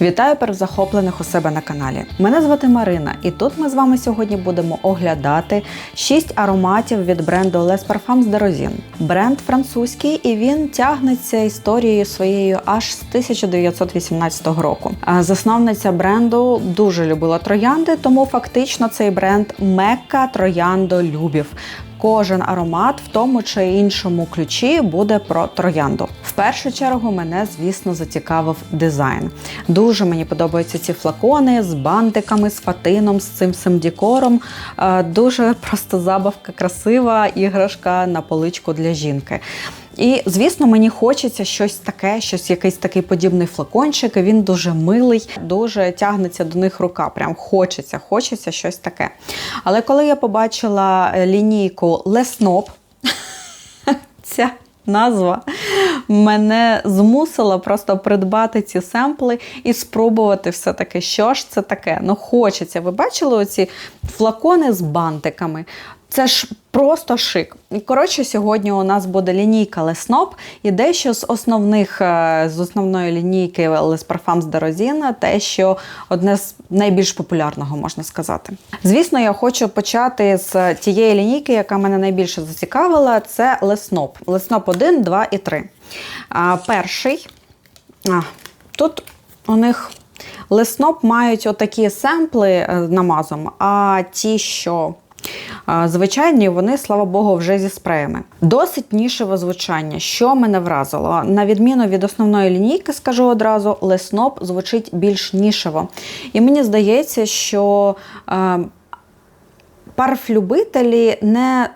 Вітаю перезахоплених у себе на каналі. Мене звати Марина, і тут ми з вами сьогодні будемо оглядати 6 ароматів від бренду Les Parfums de Rosin. Бренд французький і він тягнеться історією своєю аж з 1918 року. Засновниця бренду дуже любила троянди, тому фактично цей бренд Мекка трояндолюбів. Кожен аромат в тому чи іншому ключі буде про троянду. В першу чергу мене, звісно, зацікавив дизайн. Дуже мені подобаються ці флакони з бантиками, з фатином, з цим всім декором. Е, Дуже просто забавка, красива іграшка на поличку для жінки. І, звісно, мені хочеться щось таке, щось якийсь такий подібний флакончик. Він дуже милий, дуже тягнеться до них рука. Прям хочеться, хочеться щось таке. Але коли я побачила е, лінійку Лесноп, ця назва мене змусила просто придбати ці семпли і спробувати все-таки, що ж це таке. Ну, хочеться. Ви бачили оці флакони з бантиками? Це ж просто шик. Коротше, сьогодні у нас буде лінійка Лесноп і дещо з основних е, з основної лінійки Parfums de Rosin, те, що одне з найбільш популярного можна сказати. Звісно, я хочу почати з тієї лінійки, яка мене найбільше зацікавила. Це Лесноп. Лесноп 1, 2 і 3. А, перший. А, тут у них Лесноп мають отакі семпли е, намазом, а ті, що Звичайні, вони, слава Богу, вже зі спреями. Досить нішеве звучання, що мене вразило. На відміну від основної лінійки, скажу одразу, лесноп звучить більш нішево. І мені здається, що парфлюбителі не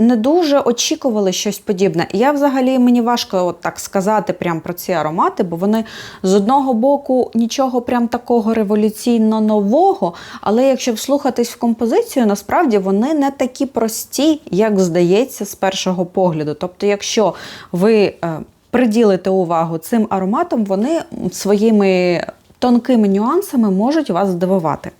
не дуже очікували щось подібне. Я взагалі мені важко от так сказати прям про ці аромати, бо вони з одного боку нічого прям такого революційно нового, але якщо вслухатись в композицію, насправді вони не такі прості, як здається, з першого погляду. Тобто, якщо ви е, приділите увагу цим ароматам, вони своїми тонкими нюансами можуть вас здивувати.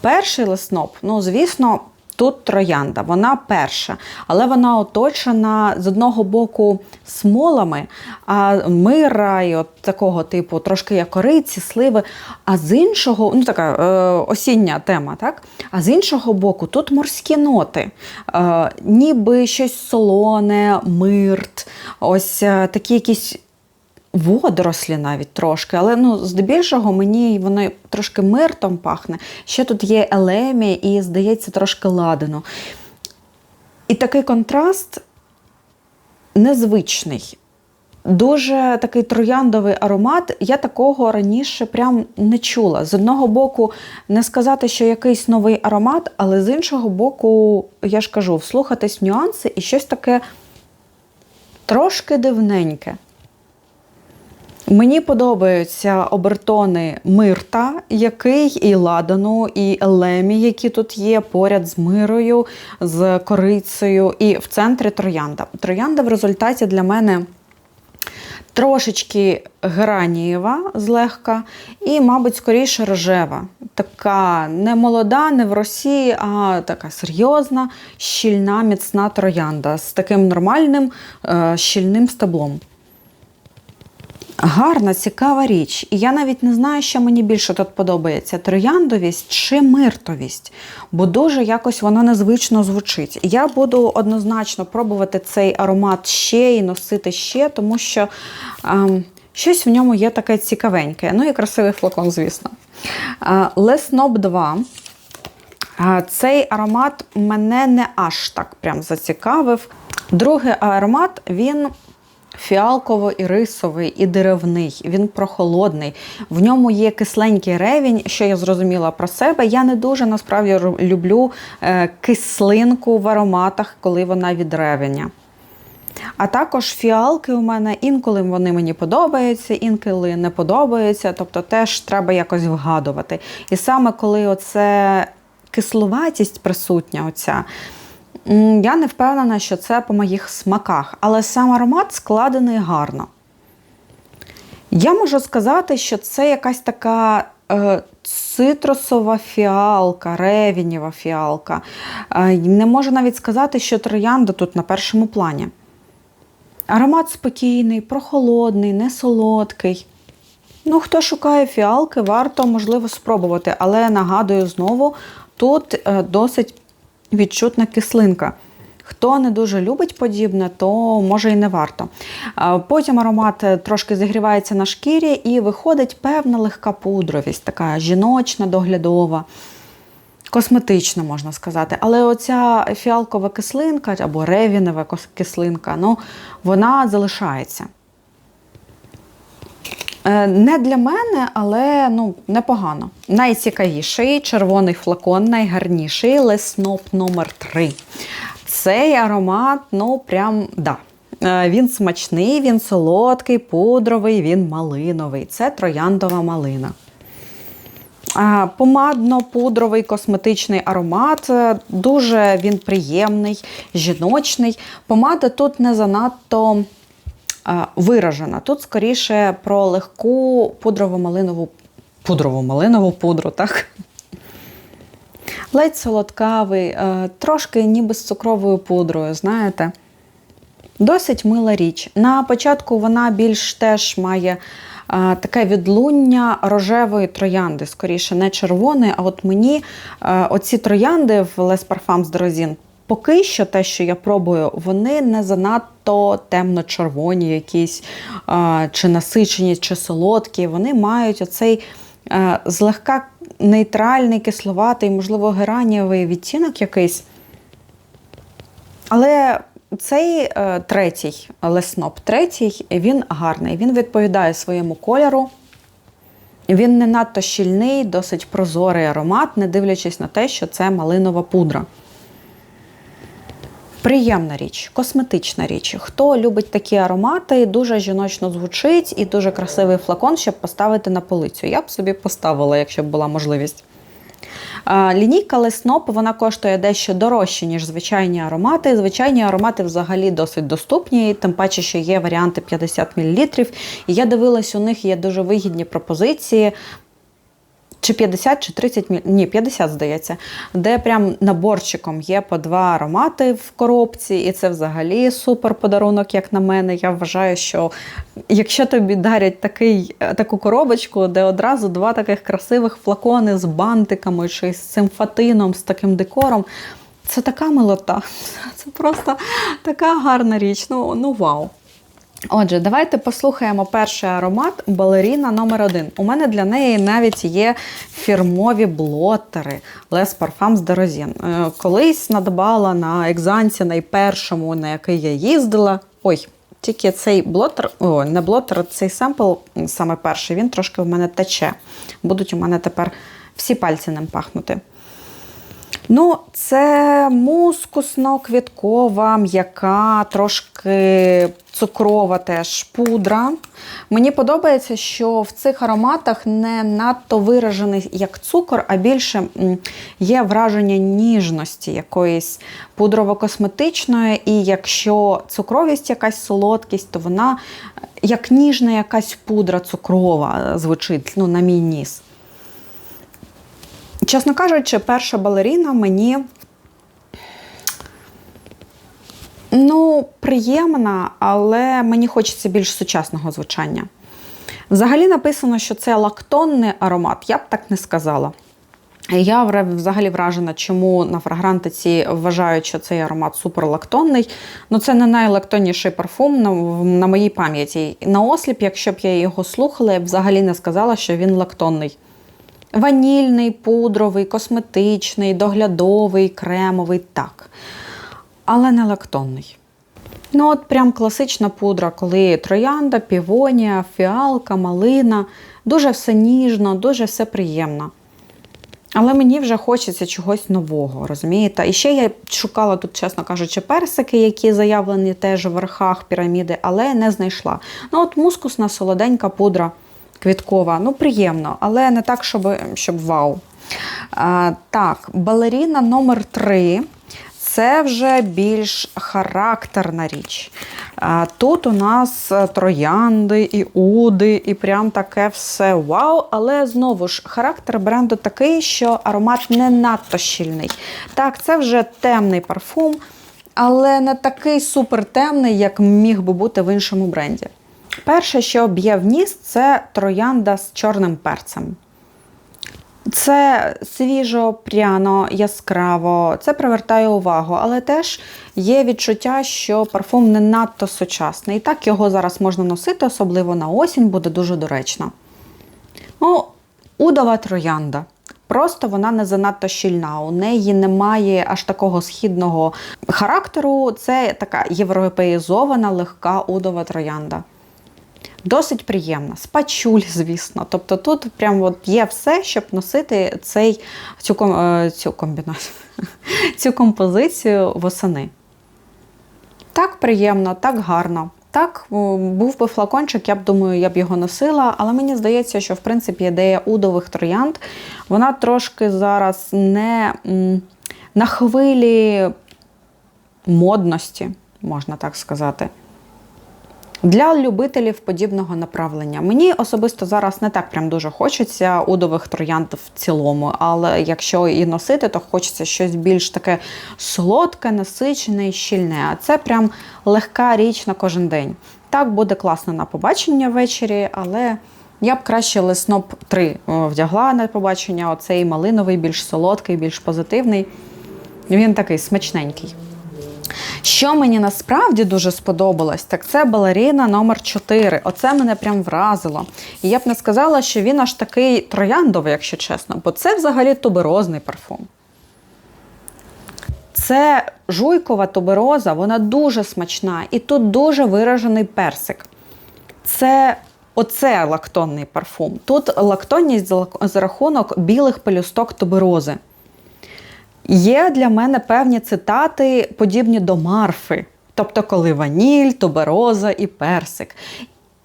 Перший лесноп, ну, звісно, Тут троянда, вона перша, але вона оточена з одного боку смолами, а мира і от такого типу, трошки як кориці, сливи. А з іншого, ну така е, осіння тема, так? А з іншого боку, тут морські ноти, е, ніби щось солоне, мирт, ось е, такі якісь водорослі навіть трошки, але ну, здебільшого мені воно трошки миртом пахне. Ще тут є елемі і, здається, трошки ладану. І такий контраст незвичний. Дуже такий трояндовий аромат. Я такого раніше прям не чула. З одного боку, не сказати, що якийсь новий аромат, але з іншого боку, я ж кажу, вслухатись нюанси і щось таке трошки дивненьке. Мені подобаються обертони мирта, який і ладану, і елемі, які тут є поряд з мирою, з корицею, і в центрі троянда. Троянда в результаті для мене. Трошечки геранієва злегка, і, мабуть, скоріше рожева. Така не молода, не в росі, а така серйозна, щільна, міцна троянда з таким нормальним е, щільним стеблом. Гарна, цікава річ. І я навіть не знаю, що мені більше тут подобається: трояндовість чи миртовість, бо дуже якось воно незвично звучить. Я буду однозначно пробувати цей аромат ще і носити ще, тому що ем, щось в ньому є таке цікавеньке. Ну і красивий флакон, звісно. Лесноб 2. Цей аромат мене не аж так прям зацікавив. Другий аромат, він фіалково-ірисовий і деревний, він прохолодний. В ньому є кисленький ревінь, що я зрозуміла про себе. Я не дуже насправді люблю е, кислинку в ароматах, коли вона від ревеня. А також фіалки у мене інколи вони мені подобаються, інколи не подобаються. Тобто теж треба якось вгадувати. І саме коли оце кисловатість присутня, оця. Я не впевнена, що це по моїх смаках, але сам аромат складений гарно. Я можу сказати, що це якась така е, цитрусова фіалка, ревінєва фіалка. Е, не можу навіть сказати, що троянда тут на першому плані. Аромат спокійний, прохолодний, не солодкий. Ну, хто шукає фіалки, варто, можливо, спробувати. Але нагадую знову, тут е, досить відчутна кислинка. Хто не дуже любить подібне, то може і не варто. Потім аромат е, трошки зігрівається на шкірі і виходить певна легка пудровість, така жіночна, доглядова, косметична, можна сказати. Але оця фіалкова кислинка або ревінова кислинка, ну, вона залишається. Е, Не для мене, але ну, непогано. Найцікавіший червоний флакон, найгарніший лесноп номер 3 Цей аромат, ну прям да. Е, Він смачний, він солодкий, пудровий, він малиновий. Це трояндова малина. Помадно-пудровий косметичний аромат. Е, Дуже він приємний, жіночний. Помада тут не занадто виражена. Тут скоріше про легку пудрово-малинову пудрово малинову пудру, так? Ледь солодкавий, е, трошки ніби з цукровою пудрою, знаєте. Досить мила річ. На початку вона більш теж має а, таке відлуння рожевої троянди, скоріше, не червоної. А от мені а, оці троянди в Les Parfums de Rosine, поки що те, що я пробую, вони не занадто темно-червоні, якісь чи насичені, чи солодкі. Вони мають оцей а, злегка нейтральний, кисловатий, можливо, геранієвий відтінок якийсь. Але цей е, третій лесноп, третій, він гарний. Він відповідає своєму кольору. Він не надто щільний, досить прозорий аромат, не дивлячись на те, що це малинова пудра. Приємна річ, косметична річ. Хто любить такі аромати, дуже жіночно звучить і дуже красивий флакон, щоб поставити на полицю. Я б собі поставила, якщо б була можливість. Лінійка Лесноп вона коштує дещо дорожче, ніж звичайні аромати. Звичайні аромати взагалі досить доступні, тим паче, що є варіанти 50 мл. І я дивилась, у них є дуже вигідні пропозиції. Чи 50, чи 30 мл, ні, 50, здається, де прям наборчиком є по два аромати в коробці, і це взагалі супер подарунок, як на мене. Я вважаю, що якщо тобі дарять такий, таку коробочку, де одразу два таких красивих флакони з бантиками чи з цим фатином, з таким декором, це така милота. Це просто така гарна річ. Ну, ну вау. Отже, давайте послухаємо перший аромат балеріна номер 1 У мене для неї навіть є фірмові блотери Les Parfums de Rosine. Колись надбала на екзанці найпершому, на який я їздила. Ой, тільки цей блотер, о, не блотер, цей семпл, саме перший, він трошки в мене тече. Будуть у мене тепер всі пальці ним пахнути. Ну, це мускусно-квіткова, м'яка, трошки цукрова теж пудра. Мені подобається, що в цих ароматах не надто виражений як цукор, а більше є враження ніжності якоїсь пудрово-косметичної. І якщо цукровість якась солодкість, то вона е, як ніжна якась пудра цукрова е, звучить ну, на мій ніс. Чесно кажучи, перша балеріна мені ну, приємна, але мені хочеться більш сучасного звучання. Взагалі написано, що це лактонний аромат, я б так не сказала. Я взагалі вражена, чому на фрагрантиці вважають, що цей аромат суперлактонний. Ну, це не найлактонніший парфум на, на моїй пам'яті. На осліп, якщо б я його слухала, я б взагалі не сказала, що він лактонний. Ванільний, пудровий, косметичний, доглядовий, кремовий так. Але не лактонний. Ну, от прям класична пудра, коли троянда, півонія, фіалка, малина. Дуже все ніжно, дуже все приємно. Але мені вже хочеться чогось нового, розумієте? І ще я шукала тут, чесно кажучи, персики, які заявлені теж в верхах піраміди, але не знайшла. Ну, от мускусна солоденька пудра квіткова, ну приємно, але не так, щоб, щоб вау. А, так, балеріна номер 3 це вже більш характерна річ. Тут у нас троянди і уди, і прям таке все вау. Але знову ж характер бренду такий, що аромат не надто щільний. Так, це вже темний парфум, але не такий супер темний, як міг би бути в іншому бренді. Перше, що б'є в ніс, це троянда з чорним перцем. Це свіжо, пряно, яскраво, це привертає увагу, але теж є відчуття, що парфум не надто сучасний. І так його зараз можна носити, особливо на осінь, буде дуже доречно. Ну, удова троянда. Просто вона не занадто щільна. У неї немає аж такого східного характеру. Це така європеїзована, легка удова троянда. Досить приємна, з пачуль, звісно. Тобто тут прям от є все, щоб носити цей, цю, цю комбінацію, цю композицію восени. Так приємно, так гарно. Так, був би флакончик, я б думаю, я б його носила, але мені здається, що в принципі ідея удових троянд, вона трошки зараз не на хвилі модності, можна так сказати. Для любителів подібного направлення. Мені особисто зараз не так прям дуже хочеться удових троянд в цілому, але якщо і носити, то хочеться щось більш таке солодке, насичене і щільне. А це прям легка річ на кожен день. Так буде класно на побачення ввечері, але я б краще лесноп 3 вдягла на побачення. Оцей малиновий, більш солодкий, більш позитивний. Він такий смачненький. Що мені насправді дуже сподобалось, так це балеріна номер 4 Оце мене прям вразило. І я б не сказала, що він аж такий трояндовий, якщо чесно, бо це взагалі туберозний парфум. Це жуйкова тубероза, вона дуже смачна. І тут дуже виражений персик. Це оце лактонний парфум. Тут лактонність за рахунок білих пелюсток туберози. Є для мене певні цитати, подібні до марфи, тобто коли ваніль, тубероза і персик.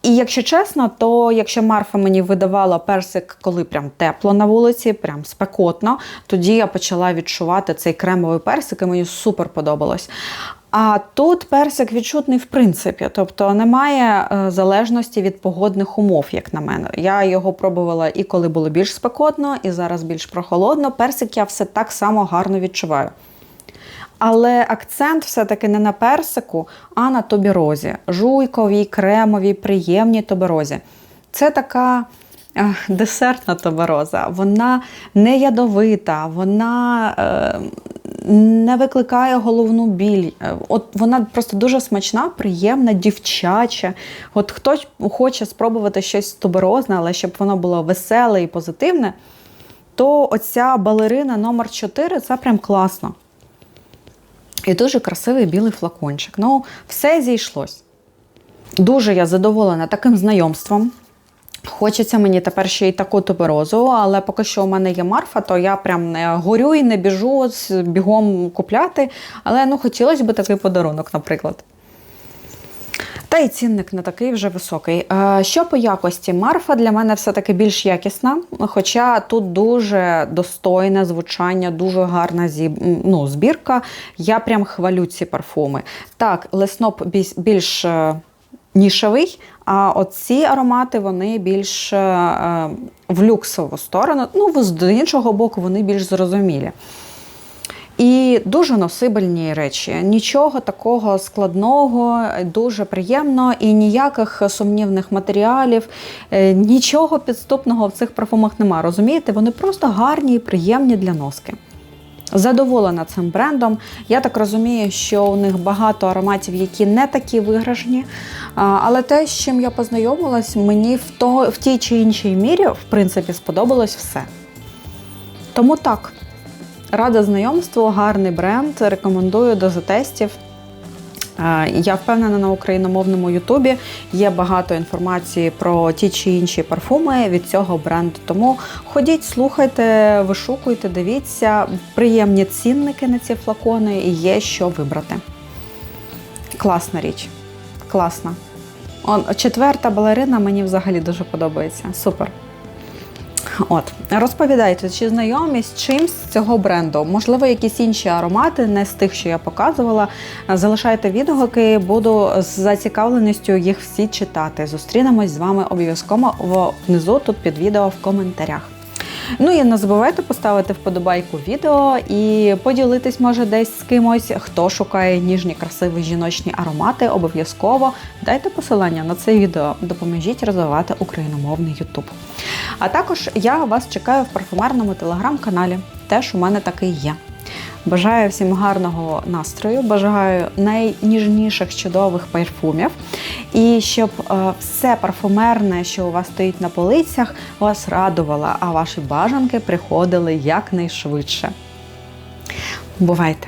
І якщо чесно, то якщо Марфа мені видавала персик, коли прям тепло на вулиці, прям спекотно, тоді я почала відчувати цей кремовий персик, і мені супер подобалось. А тут персик відчутний в принципі, тобто немає е, залежності від погодних умов, як на мене. Я його пробувала і коли було більш спекотно, і зараз більш прохолодно. Персик я все так само гарно відчуваю. Але акцент все-таки не на персику, а на тобірозі. Жуйковій, кремовій, приємній тобірозі. Це така е, десертна тобероза, вона не ядовита, вона е, не викликає головну біль. Е, от Вона просто дуже смачна, приємна, дівчача. От Хтось хоче спробувати щось туберозне, але щоб воно було веселе і позитивне, то оця балерина номер 4 це прям класно. І дуже красивий білий флакончик. Ну, все зійшлось. Дуже я задоволена таким знайомством. Хочеться мені тепер ще й таку туберозу, але поки що у мене є марфа, то я прям не горю і не біжу бігом купляти. Але ну, хотілося б такий подарунок, наприклад. Та й цінник не такий вже високий. Е, що по якості? Марфа для мене все-таки більш якісна, хоча тут дуже достойне звучання, дуже гарна ну, збірка. Я прям хвалю ці парфуми. Так, лесноп більш е, нішевий, а оці аромати вони більш е, в люксову сторону. Ну, з іншого боку, вони більш зрозумілі. І дуже носибельні речі. Нічого такого складного, дуже приємно і ніяких сумнівних матеріалів, е, нічого підступного в цих парфумах немає. Розумієте, вони просто гарні і приємні для носки. Задоволена цим брендом. Я так розумію, що у них багато ароматів, які не такі виграшні. Але те, з чим я познайомилась, мені в, того, в тій чи іншій мірі, в принципі, сподобалось все. Тому так. Рада знайомству, гарний бренд. Рекомендую до затестів. Е, я впевнена, на україномовному Ютубі є багато інформації про ті чи інші парфуми від цього бренду. Тому ходіть, слухайте, вишукуйте, дивіться, приємні цінники на ці флакони і є що вибрати. Класна річ. Класна. Четверта балерина мені взагалі дуже подобається. Супер. От, розповідайте, чи знайомі з чимсь з цього бренду? Можливо, якісь інші аромати, не з тих, що я показувала. Залишайте відгуки, буду з зацікавленістю їх всі читати. Зустрінемось з вами обов'язково внизу тут під відео в коментарях. Ну і не забувайте поставити вподобайку відео і поділитись, може, десь з кимось, хто шукає ніжні, красиві жіночні аромати. Обов'язково дайте посилання на це відео, допоможіть розвивати україномовний YouTube. А також я вас чекаю в парфумерному телеграм-каналі. Теж у мене такий є. Бажаю всім гарного настрою, бажаю найніжніших чудових парфумів. І щоб е, все парфумерне, що у вас стоїть на полицях, вас радувало, а ваші бажанки приходили якнайшвидше. Бувайте!